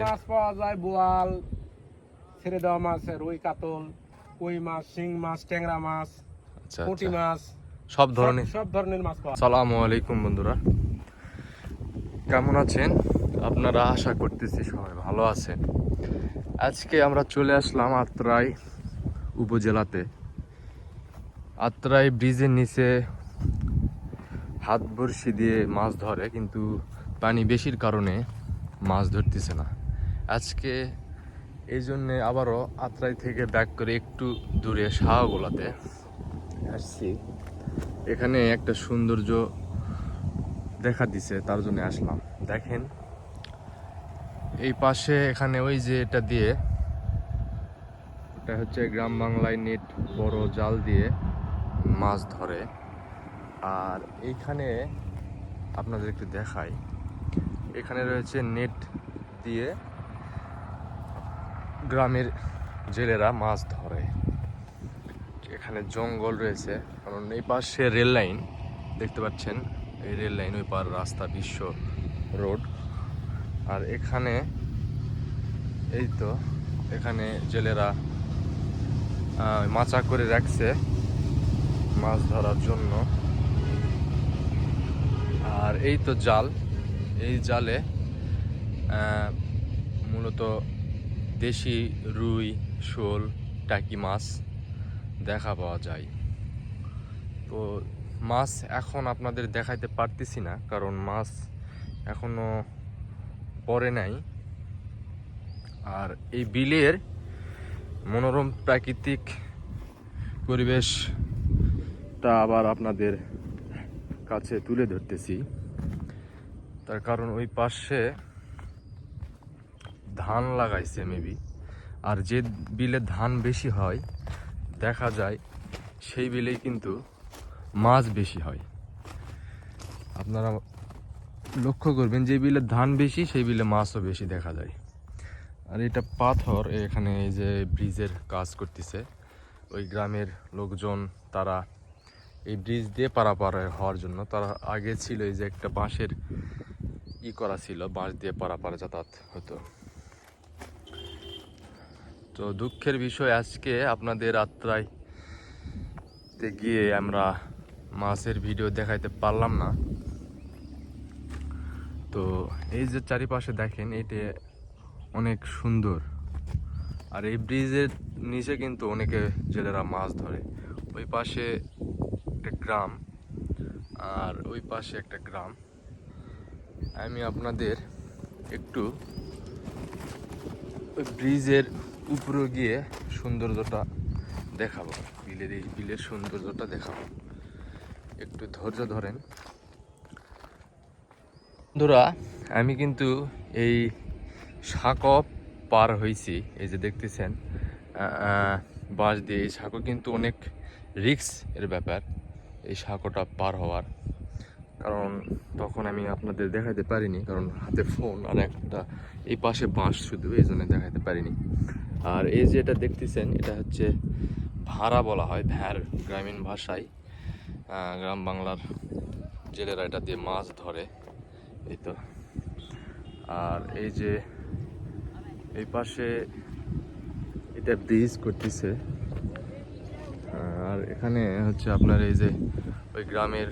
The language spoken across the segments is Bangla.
মাছ পাওয়া যায় বোয়াল ছেড়ে দেওয়া মাছ রুই কাতল কই মাছ শিং মাছ ট্যাংরা মাছ আচ্ছা পুঁটি আচ্ছা। মাছ সব ধরনের। সব- ধরনের মাছ পাওয়া। সালামু আলাইকুম বন্ধুরা। কেমন আছেন? আপনারা আশা করতেছি সবাই ভালো আছেন। আজকে আমরা চলে আসলাম আত্রাই উপজেলাতে। আত্রাই ব্রিজের নিচে হাত বড়শি দিয়ে মাছ ধরে কিন্তু পানি বেশির কারণে মাছ ধরতেছে না। আজকে এই জন্যে আবারও আত্রাই থেকে ব্যাক করে একটু দূরে শাহগোলাতে আসছি। এখানে একটা সৌন্দর্য দেখা দিছে, তার জন্য আসলাম। দেখেন, এই পাশে এখানে ওই যে এটা দিয়ে এটা হচ্ছে গ্রাম বাংলায় নেট বড় জাল দিয়ে মাছ ধরে। আর এইখানে আপনাদের একটু দেখাই, এখানে রয়েছে নেট দিয়ে গ্রামের জেলেরা মাছ ধরে। এখানে জঙ্গল রয়েছে। কারণ এই পাশে রেল লাইন দেখতে পাচ্ছেন। এই রেল লাইন ওই পার রাস্তা বিশ্ব রোড। আর এখানে এই তো, এখানে জেলেরা মাচা করে রাখছে মাছ ধরার জন্য। আর এই তো জাল। এই জালে মূলত দেশি রুই, শোল, টাকি মাছ দেখা পাওয়া যায়। তো মাছ এখন আপনাদের দেখাইতে পারতেছি না, কারণ মাছ এখনও পরে নাই। আর এই বিলের মনোরম প্রাকৃতিক পরিবেশটা আবার আপনাদের কাছে তুলে ধরতেছি। তার কারণ ওই পাশে ধান লাগাইছে মেবি আর যে বিলে ধান বেশি হয়, দেখা যায় সেই বিলেই কিন্তু মাছ বেশি হয়। আপনারা লক্ষ্য করবেন, যে বিলে ধান বেশি, সেই বিলে মাছও বেশি দেখা যায়। আর এটা পাথর, এখানে এই যে ব্রিজের কাজ করতেছে। ওই গ্রামের লোকজন, তারা এই ব্রিজ দিয়ে পারাপার হওয়ার জন্য, তারা আগে ছিল এই যে একটা বাঁশের ই করা ছিল, বাঁশ দিয়ে পারাপার যাতায়াত হতো। তো দুঃখের বিষয় আজকে আপনাদের আত্রায় গিয়ে আমরা মাছের ভিডিও দেখাইতে পারলাম না। তো এই যে চারিপাশে দেখেন, এটি অনেক সুন্দর। আর এই ব্রিজের নিচে কিন্তু অনেকে জেলেরা মাছ ধরে। ওই পাশে একটা গ্রাম, আর ওই পাশে একটা গ্রাম। আমি আপনাদের একটু ওই ব্রিজের উপরে গিয়ে সৌন্দর্যটা দেখাবো। বিলের এই বিলের সৌন্দর্যটা দেখাবো। একটু ধৈর্য ধরেন। বন্ধুরা, আমি কিন্তু এই সাঁকো পার হয়েছি এই যে দেখতেছেন বাঁশ দিয়ে এই সাঁকো কিন্তু অনেক রিক্স এর ব্যাপার, এই সাঁকোটা পার হওয়ার। কারণ তখন আমি আপনাদের দেখাতে পারিনি, কারণ হাতে ফোন আর একটা, এই পাশে বাঁশ শুধু, এই জন্য দেখাতে পারিনি। আর এই যে এটা দেখতেছেন, এটা হচ্ছে ভাড়া বলা হয়, ভ্যার, গ্রামীণ ভাষায়। গ্রাম বাংলার জেলেরা এটা দিয়ে মাছ ধরে। এই তো। আর এই যে এই পাশে এটা ব্রিজ করতেছে। আর এখানে হচ্ছে আপনার এই যে ওই গ্রামের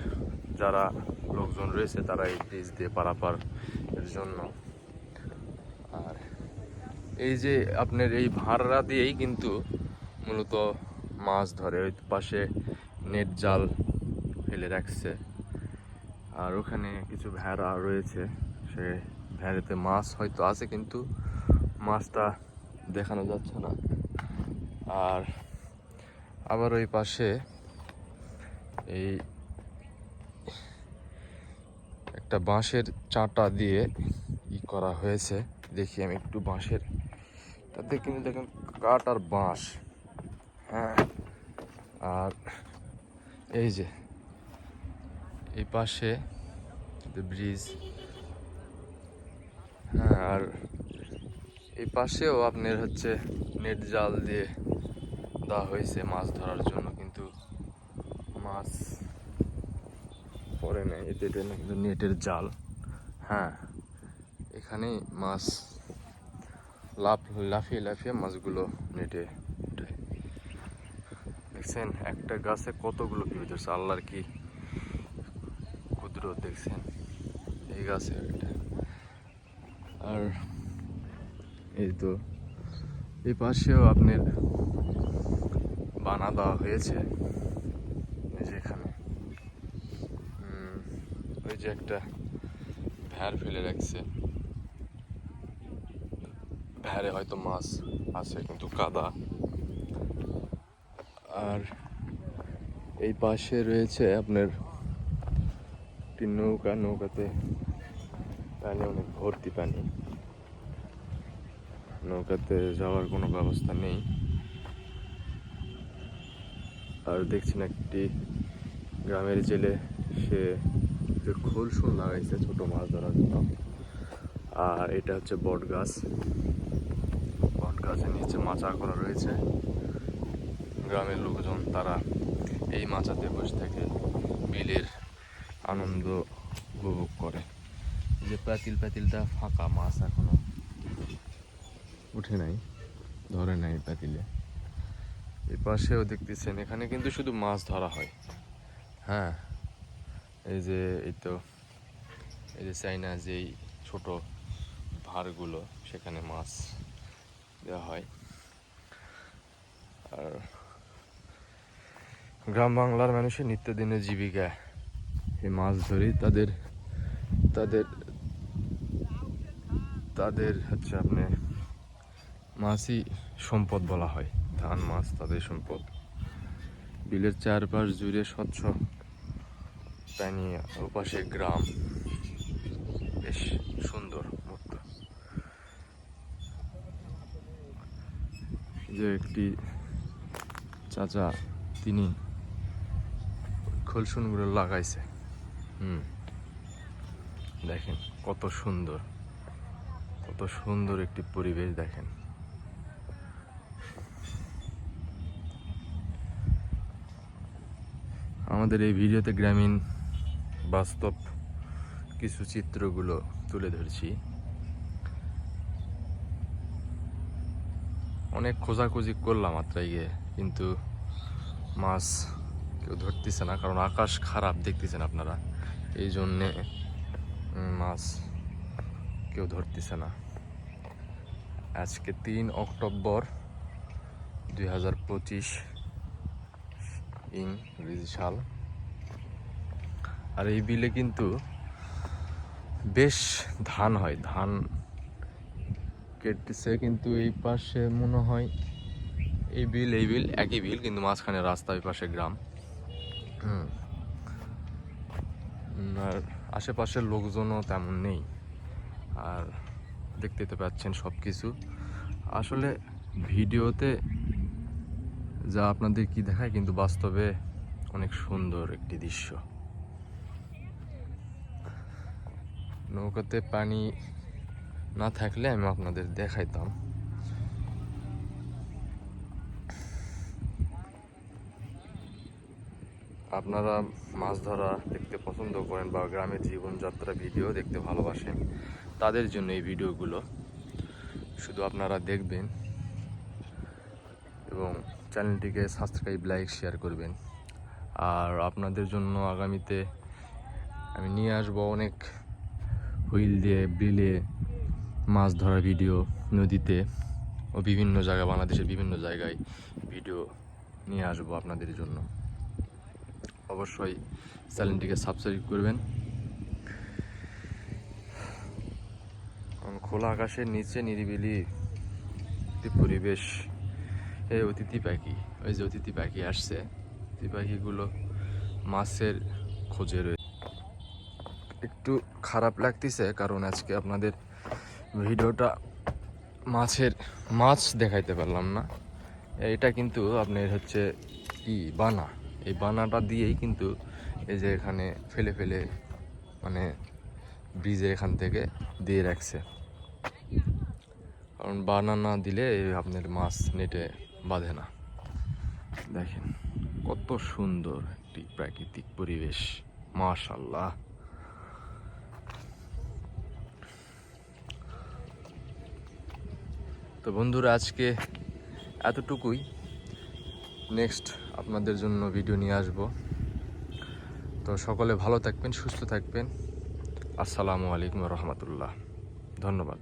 যারা লোকজন রয়েছে, তারা এই ব্রিজ দিয়ে পারাপার এর জন্য। আর এই যে আপনার এই ভাড়া দিয়েই কিন্তু মূলত মাছ ধরে, ওই পাশে নেট জাল ফেলে রাখছে। আর ওখানে কিছু ভেড়া রয়েছে, সে ভেড়াতে মাছ হয়তো আছে কিন্তু মাছটা দেখানো যাচ্ছে না। আর আবার ওই পাশে এই একটা বাঁশের চাটা দিয়ে ই করা হয়েছে। দেখি আমি একটু বাঁশের তাতে কিন্তু দেখেন কাঠ আর বাঁশ। হ্যাঁ আর এই যে, এই পাশে ব্রিজ। হ্যাঁ আর এই পাশেও আপনার হচ্ছে নেট জাল দিয়ে দেওয়া হয়েছে মাছ ধরার জন্য, কিন্তু মাছ পরে নেই, এতে কিন্তু নেটের জাল। হ্যাঁ এখানেই মাছ লাফ লাফিয়ে লাফিয়ে মাছগুলো নেটে উঠে দেখছেন একটা গাছে কতগুলো পিঁপড়ে ধরছে আল্লাহর কি ক্ষুদ্র দেখছেন? এই গাছে আর এই তো এই পাশেও আপনার বানা দেওয়া হয়েছে এই যে এখানে। উম, ওই যে একটা ভ্যার ফেলে রাখছে। ভ্যারে হয়তো মাছ আছে, কিন্তু কাদা আর এই পাশে রয়েছে আপনার একটি নৌকা, নৌকাতে পানি, অনেক ভর্তি পানি। নৌকাতে যাওয়ার কোনো ব্যবস্থা নেই। আর দেখছেন একটি গ্রামের জেলে, সে যে খোল শুন লাগাইছে ছোট মাছ ধরার জন্য। আর এটা হচ্ছে বট গাছ গাছের নিচে মাচা করা রয়েছে। গ্রামের লোকজন তারা এই মাচাতে বসে থেকে বিলের আনন্দ উপভোগ করে। যে পাতিল পাতিলটা ফাঁকা, মাছ এখনও উঠে নাই, ধরে নাই পাতিলে এই পাশেও দেখতেছেন, এখানে কিন্তু শুধু মাছ ধরা হয়। হ্যাঁ এই যে এই তো, এই যে চাইনা যেই ছোট ভারগুলো সেখানে মাছ দেওয়া হয়। আর গ্রাম বাংলার মানুষের নিত্যদিনের জীবিকা। এই মাছ ধরেই তাদের তাদের তাদের হচ্ছে আপনি মাছই সম্পদ বলা হয়। ধান, মাছ, তাদের সম্পদ। বিলের চারপাশ জুড়ে স্বচ্ছ পানি ওপাশে গ্রাম। বেশ সুন্দর। যে একটি চাচা, তিনি খোলসুনগুলো লাগাইছে। হুম। দেখেন কত সুন্দর কত সুন্দর একটি পরিবেশ দেখেন। আমাদের এই ভিডিওতে গ্রামীণ বাস্তব কিছু চিত্রগুলো তুলে ধরছি। অনেক খোঁজাখুঁজি করলাম মাত্রায় গিয়ে, কিন্তু মাছ কেউ ধরতেছে না, কারণ আকাশ খারাপ দেখতেছেন আপনারা। এই জন্যে মাছ কেউ ধরতেছে না। আজকে তিন অক্টোবর দুই হাজার পঁচিশ ইংরেজি সাল আর এই বিলে কিন্তু বেশ ধান হয়, ধান কেটেছে, কিন্তু এই পাশে মনে হয় এই বিল এই বিল, একই বিল, কিন্তু মাঝখানে রাস্তা ওই পাশে গ্রাম। আর আশেপাশের লোকজনও তেমন নেই। আর দেখতে তো পাচ্ছেন সব কিছু আসলে ভিডিওতে যা আপনাদের কি দেখায়, কিন্তু বাস্তবে অনেক সুন্দর একটি দৃশ্য। নৌকাতে পানি না থাকলে আমি আপনাদের দেখাইতাম। আপনারা মাছ ধরা দেখতে পছন্দ করেন বা গ্রামের জীবনযাত্রা ভিডিও দেখতে ভালোবাসেন, তাদের জন্য এই ভিডিওগুলো শুধু আপনারা দেখবেন এবং চ্যানেলটিকে সাবস্ক্রাইব, লাইক, শেয়ার করবেন। আর আপনাদের জন্য আগামীতে আমি নিয়ে আসব অনেক হুইল দিয়ে বিলে মাছ ধরার ভিডিও নদীতে ও বিভিন্ন জায়গায় বাংলাদেশের বিভিন্ন জায়গায় ভিডিও নিয়ে আসব আপনাদের জন্য। অবশ্যই চ্যানেলটিকে সাবস্ক্রাইব করবেন। খোলা আকাশের নিচে নিরিবিলি পরিবেশ এই অতিথি পাখি, ওই যে অতিথি পাখি আসছে। অতিথি পাখিগুলো মাছের খোঁজে রয়েছে একটু খারাপ লাগতেছে, কারণ আজকে আপনাদের ভিডিওটা মাছের মাছ দেখাইতে পারলাম না। এটা কিন্তু আপনার হচ্ছে কি বানা। এই বানাটা দিয়েই কিন্তু এই যে এখানে ফেলে ফেলে মানে ব্রিজের এখান থেকে দিয়ে রাখছে। কারণ বানা না দিলে আপনার মাছ নেটে বাঁধে না। দেখেন কত সুন্দর একটি প্রাকৃতিক পরিবেশ। মাশাল্লাহ তো বন্ধুরা, আজকে এতটুকুই। নেক্সট আপনাদের জন্য ভিডিও নিয়ে আসব। তো সকলে ভালো থাকবেন, সুস্থ থাকবেন। আসসালামু আলাইকুম রহমতুল্লাহ। ধন্যবাদ।